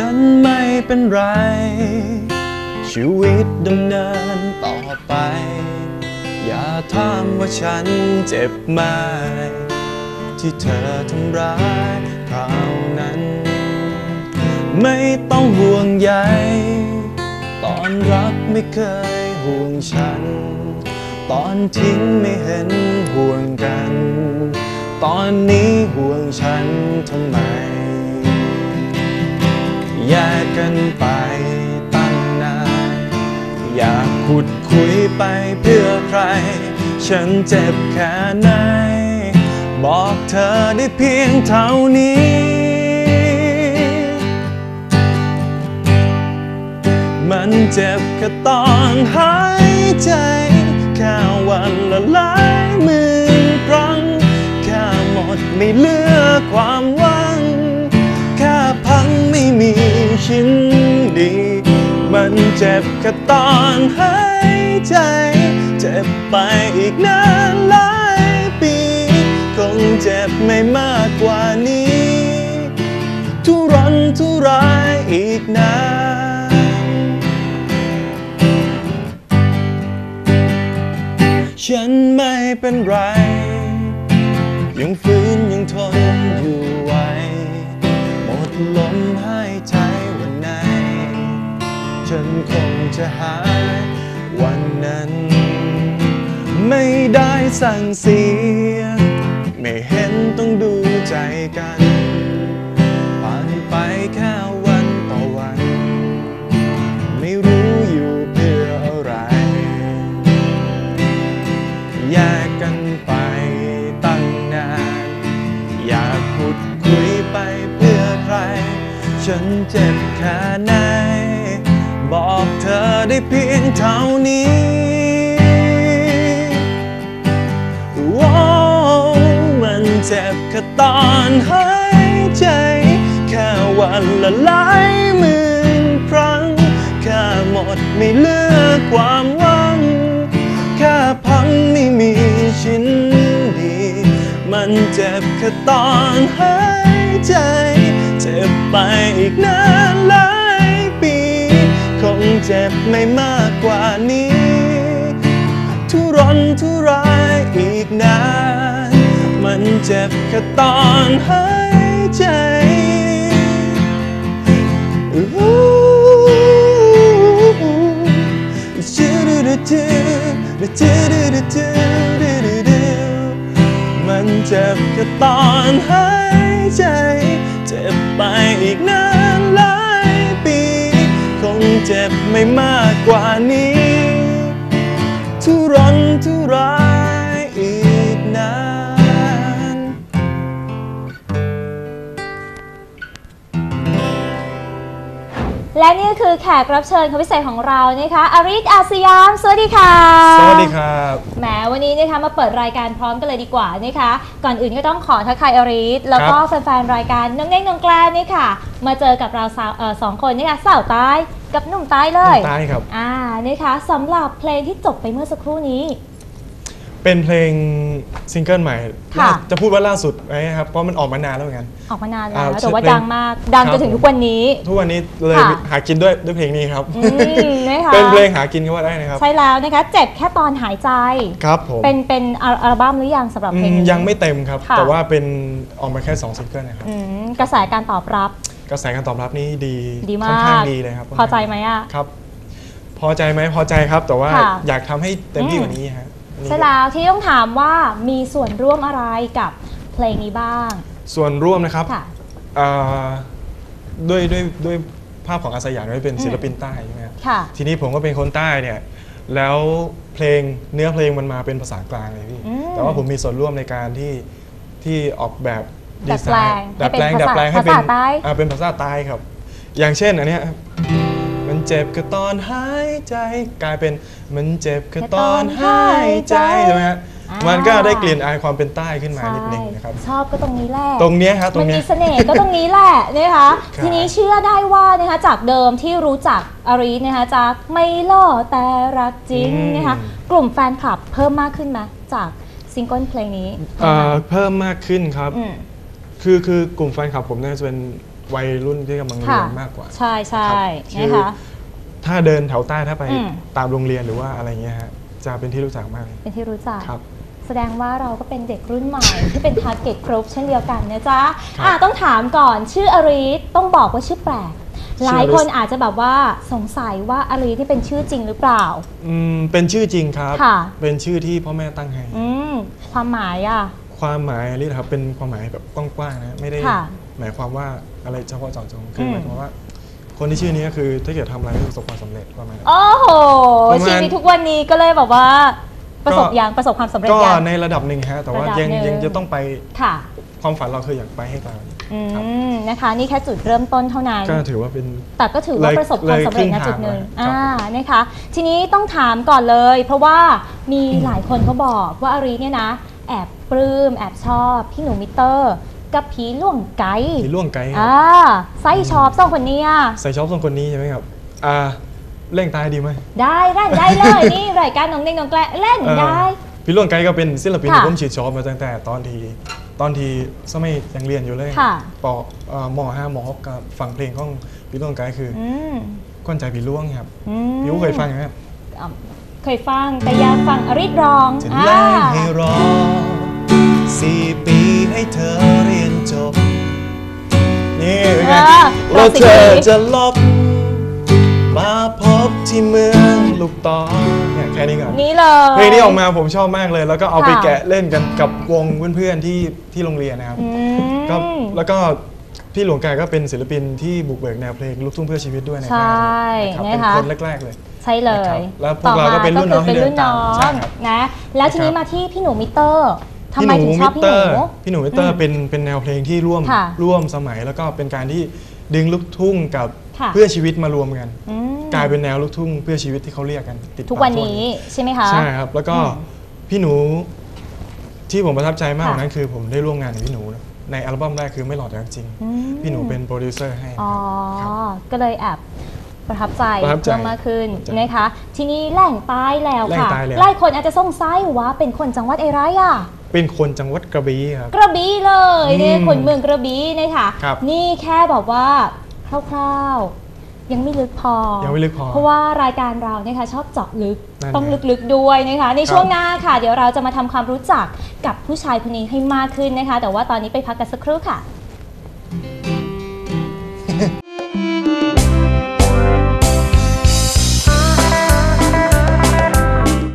ฉันไม่เป็นไร ชีวิตดำเนินต่อไป อย่าถามว่าฉันเจ็บไหมที่เธอทำร้ายคราวนั้น ไม่ต้องห่วงใยตอนรักไม่เคยห่วงฉัน ตอนทิ้งไม่เห็นห่วงกัน ตอนนี้ห่วงฉันทำไม แยกกันไปตั้งนานอยากขุดคุยไปเพื่อใคร ฉันเจ็บแค่ไหน บอกเธอได้เพียงเท่านี้ มันเจ็บแค่ตอนหายใจ แค่วันละหลายหมื่นครั้ง แค่หมดไม่เหลือความหวัง แค่พังไม่มี ชิ้นดี มันเจ็บแค่ตอนหายใจ เจ็บไปอีกนานหลายปี คงเจ็บไม่มากกว่านี้ ทุรนทุรายอีกนานฉันไม่เป็นไร ยังฟื้นยังทนอยู่ไหวหมดลมหายให ฉันคงจะหายวันนั้น ไม่ได้สั่งเสีย ไม่เห็นต้องดูใจกันผ่านไปแค่วันต่อวัน ไม่รู้อยู่เพื่ออะไร แยกกันไปตั้งนาน อยากพูดคุยไปเพื่อใคร ฉันเจ็บแค่ไหน ได้เพียงเท่านี้ว้มันเจ็บแค่ตอนหายใจ แค่วันละหลายหมื่นครั้ง แค่หมดไม่เหลือความหวัง แค่พังไม่มีชิ้นดี มันเจ็บแค่ตอนหายใจ เจ็บไปอีกนานหลายปีคง เจ็บไม่มากกว่านี้ ทุรนทุรายอีกนาน มันเจ็บแค่ตอนหายใจมันเจ็บแค่ตอนหายใจ เจ็บไปอีกนาน เจ็บไม่มากกว่านี้ และนี่ก็คือแขกรับเชิญคนพิเศษของเรานะคะอาริสอาสยาม สวัสดีค่ะ สวัสดีครับ แหมวันนี้นะคะมาเปิดรายการพร้อมกันเลยดีกว่านะคะ ก่อนอื่นก็ต้องขอทักทายอาริสแล้วก็แฟนๆรายการน้องเน่งน้องแกลนนี่ค่ะ มาเจอกับเราสาวเอ่อสองคนนี่ค่ะสาวใต้กับหนุ่มใต้เลยใต้ครับ อ่านะคะสำหรับเพลงที่จบไปเมื่อสักครู่นี้ เป็นเพลงซิงเกิลใหม่ค่ะ จะพูดว่าล่าสุดไหมครับเพราะมันออกมานานแล้วเหมือนกัน ออกมานานแล้วอ่าแต่ว่าเพลงดังมาก ดังคจรับนถึงทุกวันนี้ ทุกวันนี้เลยค่ะ หากินด้วยด้วยเพลงนี้ครับ อืมนะคะเป็นเพลงหากินก็ว่าได้นะครับ ใช่แล้วนะคะเจ็บแค่ตอนหายใจ ครับผมเป็นเป็นอัลอัลบั้มหรือยังสำหรับอืเพลงมนี้ ยังไม่เต็มครับ ค่ะ แต่ว่าเป็นออกมาแค่2ซิงเกิลนะครับอืมกระแสการตอบรับ กระแสการตอบรับนี่ดีดีมาค่อนข้างก ดีเลยครับพอใจไหมอะ ครับ พอใจไหมพอใจครับ แต่ว่าค่ะอยากทำให้เต็มที่อืม กว่านี้ฮะนี่ ใช่แล้วที่ต้องถามว่ามีส่วนร่วมอะไรกับเพลงนี้บ้าง ส่วนร่วมนะครับค่ะอ่าด้วยด้วยด้วยภาพของอาสยามด้วยเป็นอืมศิลปินใต้ใช่ไหมครับ ค่ะ ทีนี้ผมก็เป็นคนใต้เนี่ย แล้วเพลงเนื้อเพลงมันมาเป็นภาษากลางเลยพี่ อืมแต่ว่าผมมีส่วนร่วมในการที่ที่ออกแบบดัดแปลงดัดแปลงให้เป็นดัดแปลงให้ภาษาเป็นใต้ อ่าเป็นภาษาใต้ครับ อย่างเช่นอันเนี้ยครับ มันเจ็บก็ตอนหายใจ กลายเป็นมันเจ็บก็ตอนหายใจใช่ไหมฮะอ่ามันก็ได้กลิ่นอายความเป็นใต้ขึ้นมาใช่นิดนึงนะครับ ชอบก็ตรงนี้แหละ ตรงเนี้ยครับตรมันงเนี้มีย เสน่ห์ก็ตรงนี้แหละนะคะ ครับ ทีนี้เชื่อได้ว่านะคะจากเดิมที่รู้จักอารีนะคะจากไม่ล่อแต่รักจริงนะคะ กลุ่มแฟนคลับเพิ่มมากขึ้นไหมจากซิงเกิลเพลงนี้เอ่อเพิ่มมากขึ้นครับ อืม คือคือกลุ่มแฟนคลับผมเนี่ยจะเป็น วัยรุ่นที่กำลังเรียนมากกว่าใช่ใช่ครับนะคะถ้าเดินแถวใต้ถ้าไปอืมตามโรงเรียนหรือว่าอะไรเงี้ยฮะจะเป็นที่รู้จักมากเลยเป็นที่รู้จักครับแสดงว่าเราก็เป็นเด็กรุ่นใหม่ที่เป็นทาร์เก็ตกรุ๊ปเช่นเดียวกันนะจ๊ะครับอะต้องถามก่อนชื่ออริสต้องบอกว่าชื่อแปลกชื่อหลายคนอริสอาจจะแบบว่าสงสัยว่าอริสที่เป็นชื่อจริงหรือเปล่า อืมเป็นชื่อจริงครับค่ะเป็นชื่อที่พ่อแม่ตั้งให้ อืมความหมายอะ ความหมายนี่นะครับเป็นความหมายแบบกว้างๆนะ ไม่ได้ค่ะหมายความว่า อะไรเฉพาะเจาะจงคืออมหมายความว่า คนที่ชื่อนี้ก็คือถ้าเกิดทำอะไรก็ประสบความสำเร็จประมาณนั้น โอ้โหประมาณ ชีวิตทุกวันนี้ก็เลยแบบว่า ประสบอย่างประสบความสำเร็จก็อย่าง ในระดับหนึ่งฮะแต่ว่าระดับยังหนึ่ง ยังจะต้องไปค่ะ ความฝันเราคืออยากไปให้ไกลกว่านี้อืครับมนะคะ นี่แค่จุดเริ่มต้นเท่านั้น ก็ถือว่าเป็น แต่ก็ถือว่าเลยประสบความสำเร็จเลยครึ่งนะจุดหนึ่งทางแล้วอ่านะคะ ทีนี้ต้องถามก่อนเลย เพราะว่ามีหลายคนเขาบอกว่าอารีเนี่ยนะ แอบปลื้มแอบชอบพี่หนูมิเตอร์ กับผีล่วงไก่ผีล่วงไกลครับอ่าไส้ชอบสองคนเนี้ยใส่ชอบสองคนนี้ใช่ไหมครับอ่าเร่งตายดีไหมได้ได้ได้เลยนี่รายการน้องเด้งน้องแกล้เล่นเออได้พี่ล่วงไกลก็เป็นศิลปินค่ะที่ผมฉีดชอบมาตั้งแต่ตอนที่ตอนที่สมัยยังเรียนอยู่เลยค่ะปเอ่อมห้ามหกกับฟังเพลงของพี่ล่วงไกลคือออืมก้อนใจพี่ล่วงครับอืมพี่อู๋เคยฟังไหมครับอะเคยฟังแต่อยากฟังอริสร้องจะอ่าแลกให้รอ สี่ปีให้เธอเรียนจบ นี่เป็นไงเออแล้วเธอรอสี่ปีจะลบ มาพบที่เมืองลูกตอเนี่ยแค่นี้ก่อน นี่เลย เพลงนี้ออกมาผมชอบมากเลย แล้วก็เอาไปค่ะแกะเล่นกันกับวงเพื่อนๆที่ที่โรงเรียนนะครับอืมก็แล้วก็พี่หลวงกายก็เป็นศิลปินที่บุกเบิกแนวเพลงลูกทุ่งเพื่อชีวิตด้วยนะคใช่รับนะคะเป็นคนแรกๆเลย ใช่เลนะครัยบแล้วพวกเราก็เป็นรุ่นน้องต่มาที่เดินตามก็คือใช่เป็นรุ่นน้องครับนะ แล้วทีนี้นะครับ มาที่พี่หนูมิเตอร์ ทำไมถึงชอบพี่หเตนูอร์พี่หนูมิเตออืร์มเป็นเป็นแนวเพลงที่ร่วมค่ะร่วมสมัยแล้วก็เป็นการที่ดึงลูกทุ่งกับค่ะเพื่อชีวิตมารวมกันอืมกลายเป็นแนวลูกทุ่งเพื่อชีวิตที่เขาเรียกกัน ติดทุกปาวันนี้ใช่ไหมคะใช่ครับ แล้วก็อืมพี่หนูที่ผมประทับใจมากกว่าค่ะนั้นคือผมได้ร่วมงานกับพี่หนูในอัลบั้มแรกคือไม่หลอดรักจริงอืมพี่หนูเป็นโปรดิวเซอร์ให้อ๋อครับก็เลยแอบ ประทับใจประทับใจเพิ่มมากขึ้นประทับใจนะคะ ทีนี้แหล่งใต้แล้วแหล่งค่ะใต้แล้ว หลายคนอาจจะสงสัยว่าเป็นคนจังหวัดอะไรอะ เป็นคนจังหวัดกระบี่ครับ กระบี่เลยเนี่ยอืมคนเมืองกระบี่นะคะครับ นี่แค่แบบว่าคร่าวๆ ยังไม่ลึกพอ ยังไม่ลึกพอ เพราะว่ารายการเรานะคะชอบเจาะลึกนั่นต้องไงลึกๆด้วยนะคะ ในครับช่วงหน้าค่ะ เดี๋ยวเราจะมาทำความรู้จักกับผู้ชายคนนี้ให้มากขึ้นนะคะ แต่ว่าตอนนี้ไปพักกันสักครู่ค่ะ